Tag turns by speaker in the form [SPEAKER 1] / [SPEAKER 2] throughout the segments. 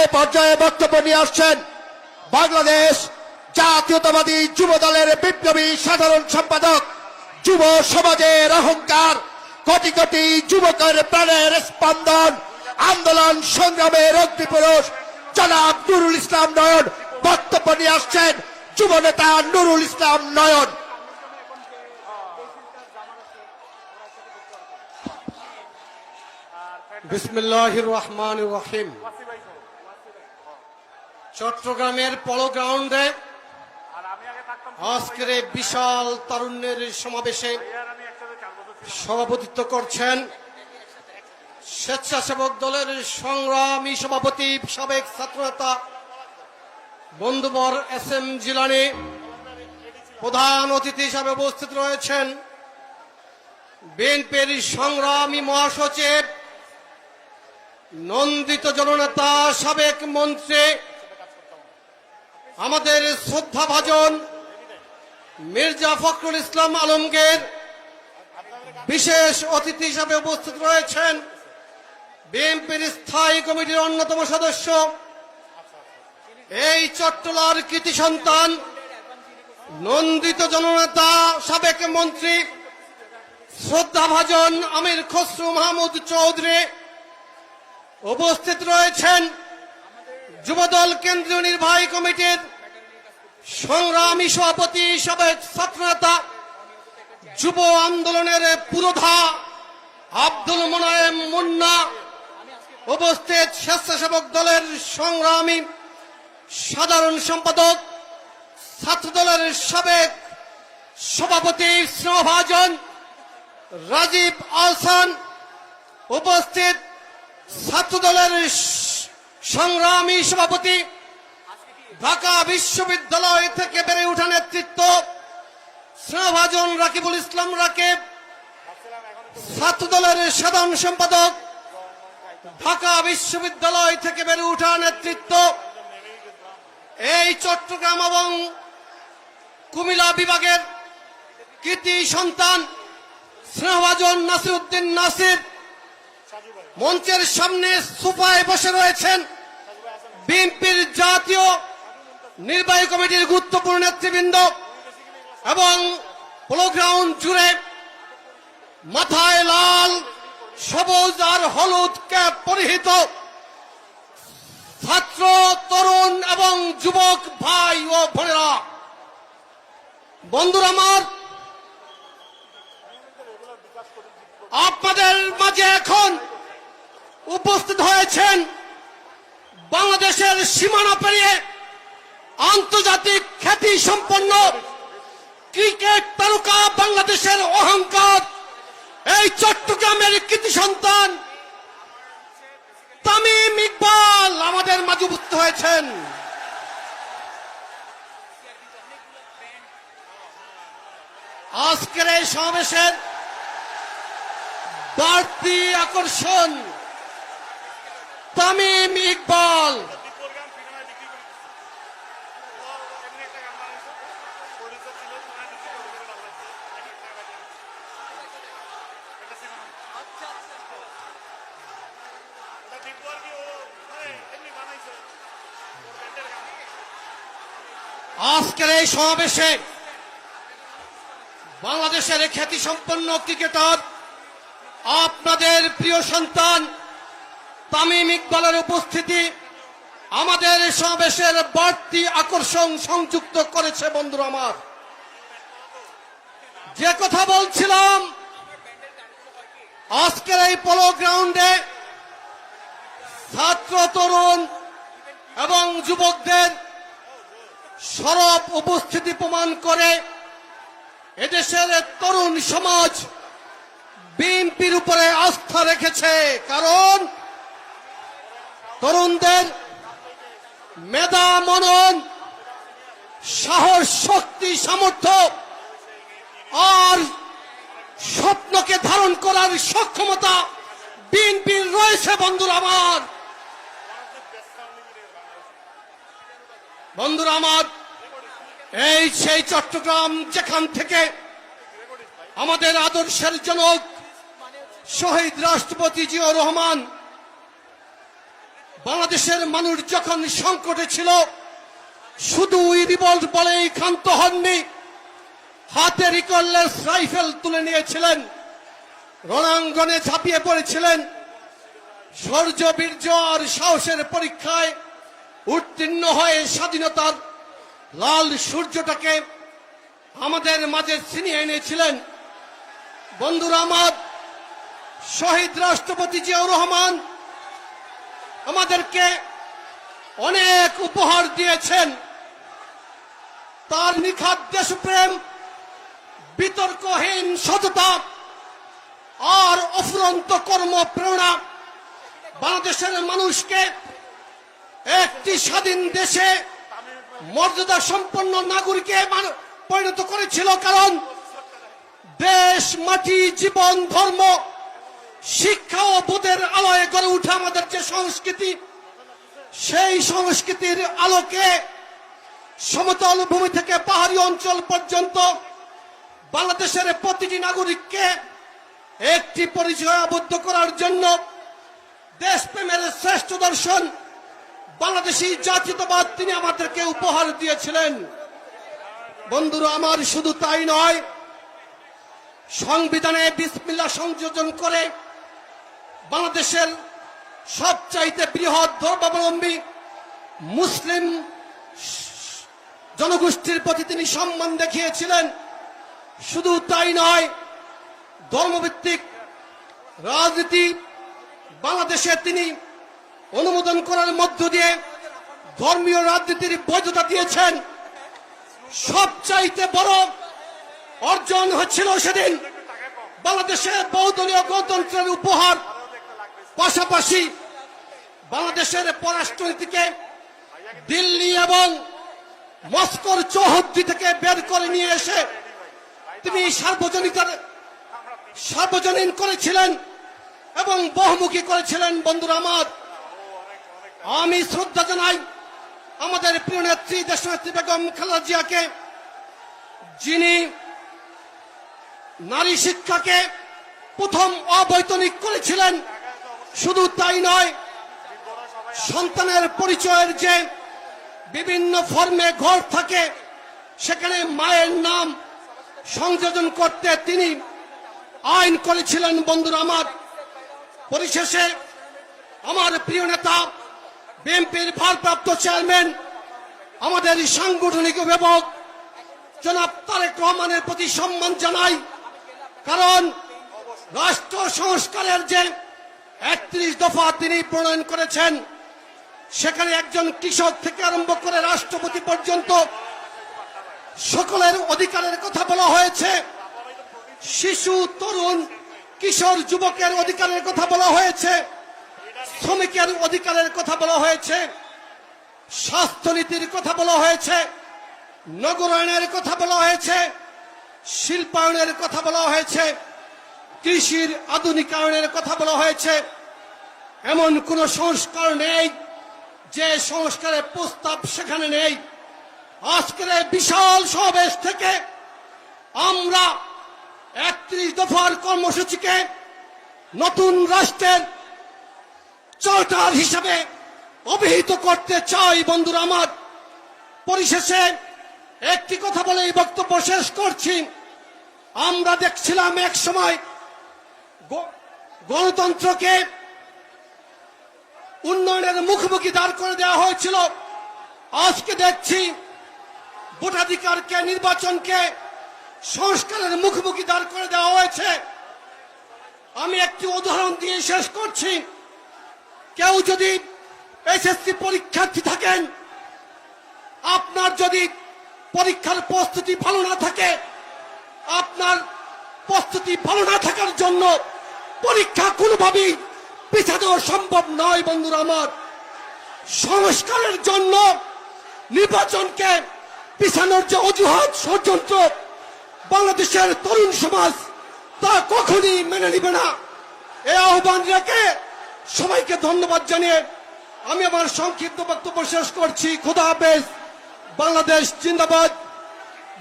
[SPEAKER 1] এ পর্যায়ে বক্তব্য নিয়ে আসছেন বাংলাদেশ জাতীয়তাবাদী যুব দলের বিপ্লবী সাধারণ সম্পাদক, যুব সমাজের অহংকার, কোটি কোটি যুবকের প্রাণের স্পন্দন, আন্দোলন সংগ্রামের অগ্নিপুরুষ জনাব নুরুল ইসলাম নয়ন। বক্তব্য নিয়ে আসছেন যুব নেতা নুরুল ইসলাম নয়ন।
[SPEAKER 2] বিসমিল্লাহ রহমান রহিম। চট্টগ্রামের পলো গ্রাউন্ডে আজকের বিশাল তারুণ্যের সমাবেশে সভাপতিত্ব করছেন স্বেচ্ছাসেবক দলের সংগ্রামী সভাপতি সাবেক ছাত্রনেতা বন্ধুবর এস এম জিলানি প্রধান অতিথি হিসাবে উপস্থিত রয়েছেন বিএনপির সংগ্রামী মহাসচিব নন্দিত জননেতা সাবেক মন্ত্রী আমাদের শ্রদ্ধাভাজন মির্জা ফখরুল ইসলাম আলমগীর বিশেষ অতিথি হিসাবে উপস্থিত রয়েছেন বিএনপির স্থায়ী কমিটির অন্যতম সদস্য। এই চট্টলার কৃতি সন্তান, নন্দিত জননেতা, সাবেক মন্ত্রী, শ্রদ্ধাভাজন আমির খসরু মাহমুদ চৌধুরী উপস্থিত রয়েছেন। যুবদল কেন্দ্রীয় নির্বাহী কমিটির সংগ্রামী সভাপতি সাবেক ছাত্রনেতা, যুব আন্দোলনের পুরোধা আব্দুল মোনায়েম মুন্না উপস্থিত স্বেচ্ছাসেবক দলের সংগ্রামী সাধারণ সম্পাদক, ছাত্রদলের সাবেক সভাপতি স্নেহভাজন, রাজীব আহসান উপস্থিত ছাত্রদলের স- সংগ্রামী সভাপতি ঢাকা বিশ্ববিদ্যালয় থেকে বেড়ে ওঠা নেতৃত্ব স্নেহভাজন রাকিবুল ইসলাম রাকিব, ছাত্রদলের সাধারণ সম্পাদক, ঢাকা বিশ্ববিদ্যালয় থেকে বেড়ে ওঠা নেতৃত্ব, এই চট্টগ্রাম এবং কুমিল্লা বিভাগের কৃতি সন্তান স্নেহভাজন নাসির উদ্দিন নাসির মঞ্চের সামনে সোফায় বসে রয়েছেন। বিএনপির জাতীয় নির্বাহী কমিটির গুরুত্বপূর্ণ নেতৃবৃন্দ এবং পোলো গ্রাউন্ড জুড়ে মাথায় লাল, সবুজ আর হলুদ ক্যাপ পরিহিত ছাত্র, তরুণ এবং যুবক ভাই ও বোনেরা। বন্ধুরা আমার, আপনাদের মাঝে এখন উপস্থিত হয়েছেন বাংলাদেশের সীমানা পেরিয়ে আন্তর্জাতিক খ্যাতি সম্পন্ন ক্রিকেট তারকা বাংলাদেশের অহংকার, এই চট্টগ্রামের কৃতি সন্তান তামিম ইকবাল আমাদের মাঝে হয়েছেন। আজকের এই সমাবেশের বাড়তি আকর্ষণ তামিম ইকবাল। আজকের এই সমাবেশে বাংলাদেশের খ্যাতি সম্পন্ন ক্রিকেটার আপনাদের প্রিয় সন্তান তামিম ইকবালের উপস্থিতি আমাদের সমাবেশের বাড়তি আকর্ষণ সংযুক্ত করেছে বন্ধুরা আমার। যে কথা বলছিলাম, আজকের এই পোলো গ্রাউন্ডে ছাত্র, তরুণ এবং যুবকদের সরব উপস্থিতি প্রমাণ করে এদেশের তরুণ সমাজ বিএনপির উপরে আস্থা রেখেছে। কারণ তরুণদের মেধা, মনন, সাহস, শক্তি, সামর্থ্য আর স্বপ্নকে ধারণ করার সক্ষমতা বিএনপির রয়েছে, বন্ধুরা আমার। বন্ধুরা আমার, এই সেই চট্টগ্রাম যেখান থেকে আমাদের আদর্শের জনক শহীদ রাষ্ট্রপতি জিয়াউর রহমান বাংলাদেশের মানুষ যখন সংকটে ছিল শুধু রিভল্ট বলেই ক্ষান্ত হননি। হাতে রিকললেস রাইফেল তুলে নিয়েছিলেন। রণাঙ্গনে ঝাঁপিয়ে পড়েছিলেন। শৌর্য বীর্য আর সাহসের পরীক্ষায় উত্তীর্ণ হয়ে স্বাধীনতার লাল সূর্যটাকে আমাদের মাঝে ছিনিয়ে এনেছিলেন। বন্ধুরা আমার, শহীদ রাষ্ট্রপতি জিয়াউর রহমান আমাদেরকে অনেক উপহার দিয়েছেন। তার নিখাত দেশপ্রেম, বিতর্কহীন সততা আর অফুরন্ত কর্মপ্রেরণা বাংলাদেশের মানুষকে একটি স্বাধীন দেশে মর্যাদা সম্পন্ন নাগরিকে পরিণত করেছিল কারণ দেশ, মাটি, জীবন, ধর্ম, শিক্ষা ও গড়ে উঠে আমাদের যে সংস্কৃতি, সেই সংস্কৃতির আলোকে সমতল ভূমি থেকে পাহাড়ি অঞ্চল পর্যন্ত বাংলাদেশের প্রতিটি নাগরিককে একটি পরিচয় আবদ্ধ করার জন্য দেশপ্রেমের শ্রেষ্ঠ দর্শন বাংলাদেশি জাতীয়তাবাদ তিনি আমাদেরকে উপহার দিয়েছিলেন। বন্ধুরা, আমার শুধু তাই নয়, সংবিধানে বিসমিল্লা সংযোজন করে বাংলাদেশের সবচাইতে বৃহৎ ধর্মাবলম্বী মুসলিম জনগোষ্ঠীর প্রতি তিনি সম্মান দেখিয়েছিলেন। শুধু তাই নয়, ধর্মভিত্তিক রাজনীতি বাংলাদেশে তিনি অনুমোদন করার মধ্য দিয়ে ধর্মীয় রাজনীতির বৈধতা দিয়েছেন। সবচাইতে বড় অর্জন হচ্ছিল সেদিন বাংলাদেশের বহুদলীয় গণতন্ত্রের উপহার পাশাপাশি বাংলাদেশের পররাষ্ট্রনীতিকে দিল্লি এবং মস্কোর চৌহদ্দি থেকে বের করে নিয়ে এসে তিনি সার্বজনীকার সার্বজনীন করেছিলেন এবং বহুমুখী করেছিলেন। বন্ধুরা আমার, আমি শ্রদ্ধা জানাই আমাদের প্রিয় নেত্রী, দেশনেত্রী বেগম খালেদা জিয়াকে, যিনি নারী শিক্ষাকে প্রথম অবৈতনিক করেছিলেন। শুধু তাই নয়, সন্তানের পরিচয়ের যে বিভিন্ন ফর্মে ঘর থাকে, সেখানে মায়ের নাম সংযোজন করতে তিনি আইন করেছিলেন বন্ধুরা আমার। পরিশেষে আমার প্রিয় নেতা, বিএনপির ভারপ্রাপ্ত চেয়ারম্যান, আমাদের সাংগঠনিক অভিভাবক জনাব তারেক রহমানের প্রতি সম্মান জানাই, কারণ রাষ্ট্র সংস্কারের যে একত্রিশ দফা তিনি প্রণয়ন করেছেন। সেখানে একজন কৃষক থেকে আরম্ভ করে রাষ্ট্রপতি পর্যন্ত সকলের অধিকারের কথা বলা হয়েছে। শিশু, তরুণ, কিশোর, যুবকের অধিকারের কথা বলা হয়েছে। শ্রমিকের অধিকারের কথা বলা হয়েছে। স্বাস্থ্যনীতির কথা বলা হয়েছে। নগরায়নের কথা বলা হয়েছে। শিল্পায়নের কথা বলা হয়েছে। কৃষির আধুনিকায়নের কথা বলা হয়েছে। এমন কোন সংস্কার নেই যে সংস্কারের প্রস্তাব সেখানে নেই। আজকের বিশাল সমাবেশ থেকে আমরা একত্রিশ দফার কর্মসূচিকে নতুন রাষ্ট্রের চার্টার হিসাবে অভিহিত করতে চাই বন্ধুরা আমার। পরিশেষে একটি কথা বলে এই বক্তব্য শেষ করছি। আমরা দেখছিলাম এক সময় গণতন্ত্রকে উন্নয়নের মুখোমুখি দাঁড় করে দেওয়া হয়েছিল। আজকে দেখছি ভোটাধিকারকে, নির্বাচনকে সংস্কারের মুখোমুখি দাঁড় করে দেওয়া হয়েছে। আমি একটি উদাহরণ দিয়ে শেষ করছি। কেউ যদি এসএসসি পরীক্ষার্থী থাকেন, আপনার যদি পরীক্ষার প্রস্তুতি ভালো না থাকে, আপনার প্রস্তুতি ভালো না থাকার জন্য পরীক্ষা কোনোভাবেই পিছানো সম্ভব নয়, বন্ধুরা আমার। সংস্কারের জন্য নির্বাচনকে পিছানোর যে অজুহাত, ষড়যন্ত্র বাংলাদেশের তরুণ সমাজ তা কখনই মেনে নিবে না। এই আহ্বান রেখে সবাইকে ধন্যবাদ জানিয়ে আমি আমার সংক্ষিপ্ত বক্তব্য শেষ করছি। খোদা হাফেজ। বাংলাদেশ জিন্দাবাদ।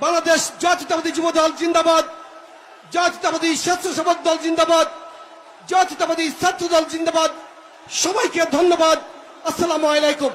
[SPEAKER 2] বাংলাদেশ জাতীয়তাবাদী যুব দল জিন্দাবাদ। জাতীয়তাবাদী স্বেচ্ছাসেবক দল জিন্দাবাদ। জাতীয়তাবাদী ছাত্রদল জিন্দাবাদ। সবাইকে ধন্যবাদ। আসসালামু আলাইকুম।